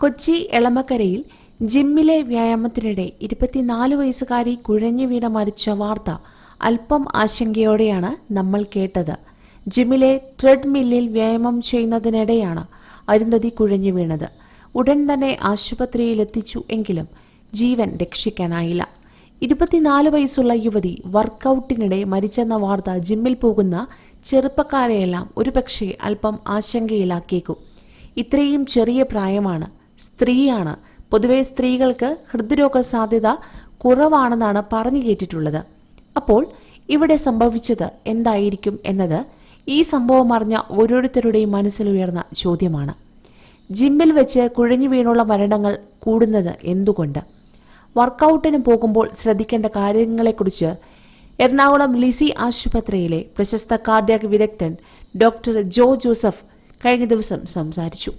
കൊച്ചി എളമക്കരയിൽ ജിമ്മിലെ വ്യായാമത്തിനിടെ ഇരുപത്തിനാല് വയസ്സുകാരി കുഴഞ്ഞു വീണ മരിച്ച വാർത്ത അല്പം ആശങ്കയോടെയാണ് നമ്മൾ കേട്ടത്. ജിമ്മിലെ ട്രെഡ്മില്ലിൽ വ്യായാമം ചെയ്യുന്നതിനിടെയാണ് അരുന്ധതി കുഴഞ്ഞു വീണത്. ഉടൻ തന്നെ ആശുപത്രിയിൽ എത്തിച്ചു എങ്കിലും ജീവൻ രക്ഷിക്കാനായില്ല. ഇരുപത്തിനാല് വയസ്സുള്ള യുവതി വർക്കൗട്ടിനിടെ മരിച്ചെന്ന വാർത്ത ജിമ്മിൽ പോകുന്ന ചെറുപ്പക്കാരെയെല്ലാം ഒരുപക്ഷെ അല്പം ആശങ്കയിലാക്കിയേക്കും. ഇത്രയും ചെറിയ പ്രായമാണ് സ്ത്രീയാണ്. പൊതുവെ സ്ത്രീകൾക്ക് ഹൃദ്രോഗ സാധ്യത കുറവാണെന്നാണ് പറഞ്ഞു കേട്ടിട്ടുള്ളത്. അപ്പോൾ ഇവിടെ സംഭവിച്ചത് എന്തായിരിക്കും എന്നത് ഈ സംഭവം അറിഞ്ഞ ഓരോരുത്തരുടെയും മനസ്സിലുയർന്ന ചോദ്യമാണ്. ജിമ്മിൽ വെച്ച് കുഴഞ്ഞു വീണുള്ള മരണങ്ങൾ കൂടുന്നത് എന്തുകൊണ്ട്? വർക്കൗട്ടിന് പോകുമ്പോൾ ശ്രദ്ധിക്കേണ്ട കാര്യങ്ങളെക്കുറിച്ച് എറണാകുളം ലിസി ആശുപത്രിയിലെ പ്രശസ്ത കാർഡിയാക് വിദഗ്ധൻ ഡോക്ടർ ജോ ജോസഫ് കഴിഞ്ഞ ദിവസം സംസാരിച്ചു.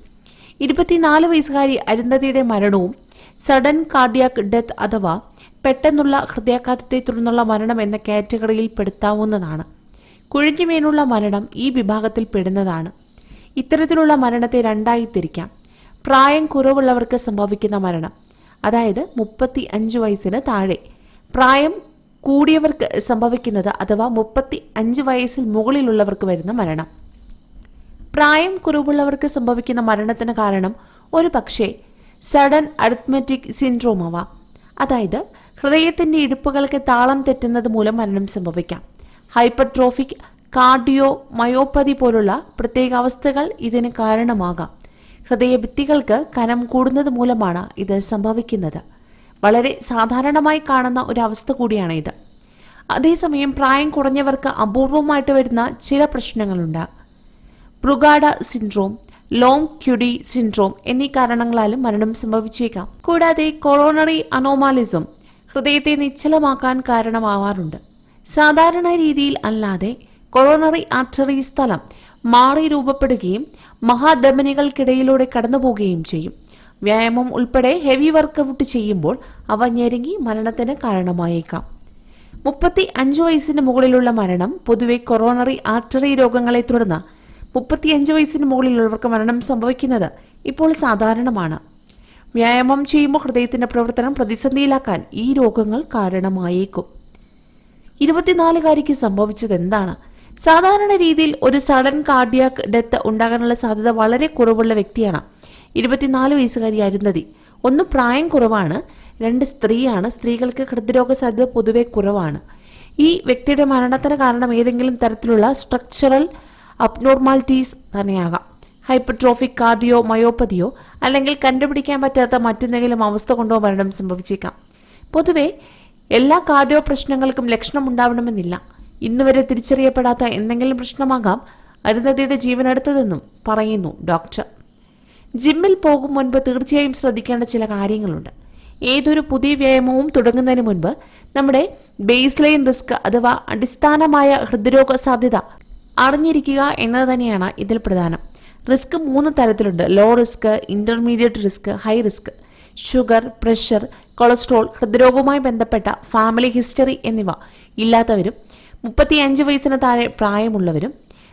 ഇരുപത്തിനാല് വയസ്സുകാരി അരുന്ധതിയുടെ മരണവും സഡൻ കാർഡിയാക് ഡെത്ത് അഥവാ പെട്ടെന്നുള്ള ഹൃദയാഘാതത്തെ തുടർന്നുള്ള മരണം എന്ന കാറ്റഗറിയിൽ പെടുത്താവുന്നതാണ്. കുഴഞ്ഞു വീണുള്ള മരണം ഈ വിഭാഗത്തിൽ പെടുന്നതാണ്. ഇത്തരത്തിലുള്ള മരണത്തെ രണ്ടായി തിരിക്കാം. പ്രായം കുറവുള്ളവർക്ക് സംഭവിക്കുന്ന മരണം അതായത് മുപ്പത്തി അഞ്ച് വയസ്സിന് താഴെ. പ്രായം കൂടിയവർക്ക് സംഭവിക്കുന്നത് അഥവാ മുപ്പത്തി അഞ്ച് വയസ്സിൽ മുകളിലുള്ളവർക്ക് വരുന്ന മരണം. പ്രായം കുറവുള്ളവർക്ക് സംഭവിക്കുന്ന മരണത്തിന് കാരണം ഒരു പക്ഷേ സഡൻ അരിത്മെറ്റിക് സിൻഡ്രോം ആവാം അതായത് ഹൃദയത്തിന്റെ ഇടുപ്പുകൾക്ക് താളം തെറ്റുന്നത് മൂലം മരണം സംഭവിക്കാം. ഹൈപ്പർട്രോഫിക് കാർഡിയോ മയോപ്പതി പോലുള്ള പ്രത്യേകാവസ്ഥകൾ ഇതിന് കാരണമാകാം. ഹൃദയഭിത്തികൾക്ക് കനം കൂടുന്നത് മൂലമാണ് ഇത് സംഭവിക്കുന്നത്. വളരെ സാധാരണമായി കാണുന്ന ഒരു അവസ്ഥ കൂടിയാണ് ഇത് അതേസമയം പ്രായം കുറഞ്ഞവർക്ക് അപൂർവമായിട്ട് വരുന്ന ചില പ്രശ്നങ്ങളുണ്ട്. Brugada syndrome long QT syndrome എന്നീ കാരണങ്ങളാലും മരണം സംഭവിച്ചേക്കാം. കൂടാതെ കൊറോണറി അനോമാലിസം ഹൃദയത്തെ നിശ്ചലമാക്കാൻ കാരണമാവാറുണ്ട്. സാധാരണ രീതിയിൽ അല്ലാതെ കൊറോണറി ആർട്ടറി സ്ഥലം മാറി രൂപപ്പെടുകയും മഹാധമനികൾക്കിടയിലൂടെ കടന്നുപോകുകയും ചെയ്യും. വ്യായാമം ഉൾപ്പെടെ ഹെവി വർക്കൗട്ട് ചെയ്യുമ്പോൾ അവ ഞെരുങ്ങി മരണത്തിന് കാരണമായേക്കാം. മുപ്പത്തി അഞ്ച് വയസ്സിന് മുകളിലുള്ള മരണം പൊതുവെ കൊറോണറി ആർട്ടറി രോഗങ്ങളെ തുടർന്ന് മുപ്പത്തിയഞ്ച് വയസ്സിന് മുകളിലുള്ളവർക്ക് മരണം സംഭവിക്കുന്നത് ഇപ്പോൾ സാധാരണമാണ്. വ്യായാമം ചെയ്യുമ്പോൾ ഹൃദയത്തിന്റെ പ്രവർത്തനം പ്രതിസന്ധിയിലാക്കാൻ ഈ രോഗങ്ങൾ കാരണമായേക്കും. ഇരുപത്തിനാലുകാരിക്ക് സംഭവിച്ചത് എന്താണ് സാധാരണ രീതിയിൽ ഒരു സഡൻ കാർഡിയാക് ഡെത്ത് ഉണ്ടാകാനുള്ള സാധ്യത വളരെ കുറവുള്ള വ്യക്തിയാണ്. ഇരുപത്തിനാല് വയസ്സുകാരി അരുന്ധതി ഒന്ന് പ്രായം കുറവാണ് രണ്ട് സ്ത്രീയാണ്. സ്ത്രീകൾക്ക് ഹൃദ്രോഗ സാധ്യത പൊതുവെ കുറവാണ്. ഈ വ്യക്തിയുടെ മരണത്തിന് കാരണം ഏതെങ്കിലും തരത്തിലുള്ള സ്ട്രക്ചറൽ അബ്നോർമാലിറ്റീസ് തന്നെയാകാം. ഹൈപ്പർട്രോഫിക് കാർഡിയോ മയോപ്പതിയോ അല്ലെങ്കിൽ കണ്ടുപിടിക്കാൻ പറ്റാത്ത മറ്റെന്തെങ്കിലും അവസ്ഥ കൊണ്ടോ മരണം സംഭവിച്ചേക്കാം. പൊതുവെ എല്ലാ കാർഡിയോ പ്രശ്നങ്ങൾക്കും ലക്ഷണം ഉണ്ടാവണമെന്നില്ല ഇന്നുവരെ തിരിച്ചറിയപ്പെടാത്ത എന്തെങ്കിലും പ്രശ്നമാകാം അരുന്ധതിയുടെ ജീവനെടുത്തതെന്നും പറയുന്നു ഡോക്ടർ. ജിമ്മിൽ പോകും മുൻപ് തീർച്ചയായും ശ്രദ്ധിക്കേണ്ട ചില കാര്യങ്ങളുണ്ട്. ഏതൊരു പുതിയ വ്യായാമവും തുടങ്ങുന്നതിന് മുൻപ് നമ്മുടെ ബേസ് ലൈൻ റിസ്ക് അഥവാ അടിസ്ഥാനമായ ഹൃദ്രോഗ സാധ്യത അറിഞ്ഞിരിക്കുക എന്നത് തന്നെയാണ് ഇതിൽ പ്രധാനം. റിസ്ക് മൂന്ന് തരത്തിലുണ്ട്. Low risk intermediate risk high risk. Sugar pressure cholesterol ഹൃദ്രോഗവുമായി ബന്ധപ്പെട്ട ഫാമിലി ഹിസ്റ്ററി എന്നിവ ഇല്ലാത്തവരും മുപ്പത്തിയഞ്ച് വയസ്സിന് താഴെ പ്രായമുള്ളവരും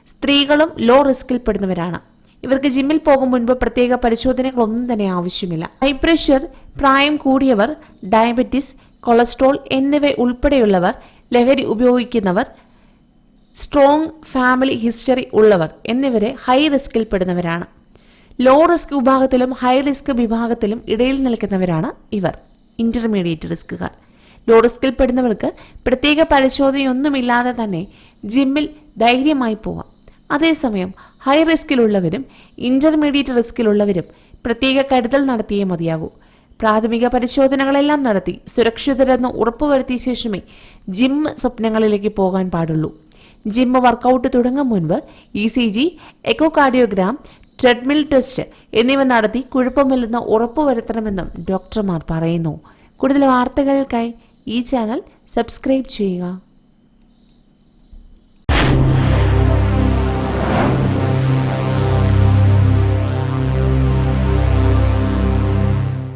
സ്ത്രീകളും ലോ റിസ്കിൽ പെടുന്നവരാണ് ഇവർക്ക് ജിമ്മിൽ പോകും മുൻപ് പ്രത്യേക പരിശോധനകളൊന്നും തന്നെ ആവശ്യമില്ല. ഹൈ പ്രഷർ പ്രായം കൂടിയവർ ഡയബറ്റിസ് കൊളസ്ട്രോൾ എന്നിവ ഉൾപ്പെടെയുള്ളവർ ലഹരി ഉപയോഗിക്കുന്നവർ സ്ട്രോങ് ഫാമിലി ഹിസ്റ്ററി ഉള്ളവർ എന്നിവരെ ഹൈ റിസ്കിൽ പെടുന്നവരാണ്. ലോ റിസ്ക് വിഭാഗത്തിലും ഹൈ റിസ്ക് വിഭാഗത്തിലും ഇടയിൽ നിൽക്കുന്നവരാണ് ഇവർ. ഇന്റർമീഡിയറ്റ് റിസ്കുകാർ ലോ റിസ്കിൽ പെടുന്നവർക്ക് പ്രത്യേക പരിശോധനയൊന്നുമില്ലാതെ തന്നെ ജിമ്മിൽ ധൈര്യമായി പോവാം. അതേസമയം ഹൈ റിസ്കിലുള്ളവരും ഇന്റർമീഡിയറ്റ് റിസ്കിലുള്ളവരും പ്രത്യേക കരുതൽ നടത്തിയേ മതിയാകൂ. പ്രാഥമിക പരിശോധനകളെല്ലാം നടത്തി സുരക്ഷിതരെന്ന് ഉറപ്പുവരുത്തിയ ശേഷമേ ജിം സ്വപ്നങ്ങളിലേക്ക് പോകാൻ പാടുള്ളൂ. ജിം വർക്കൗട്ട് തുടങ്ങും മുൻപ് E C G echocardiogram treadmill test എന്നിവ നടത്തി കുഴപ്പമില്ലെന്ന് ഉറപ്പുവരുത്തണമെന്നും ഡോക്ടർമാർ പറയുന്നു. കൂടുതൽ വാർത്തകൾക്കായി ഈ ചാനൽ സബ്സ്ക്രൈബ് ചെയ്യുക.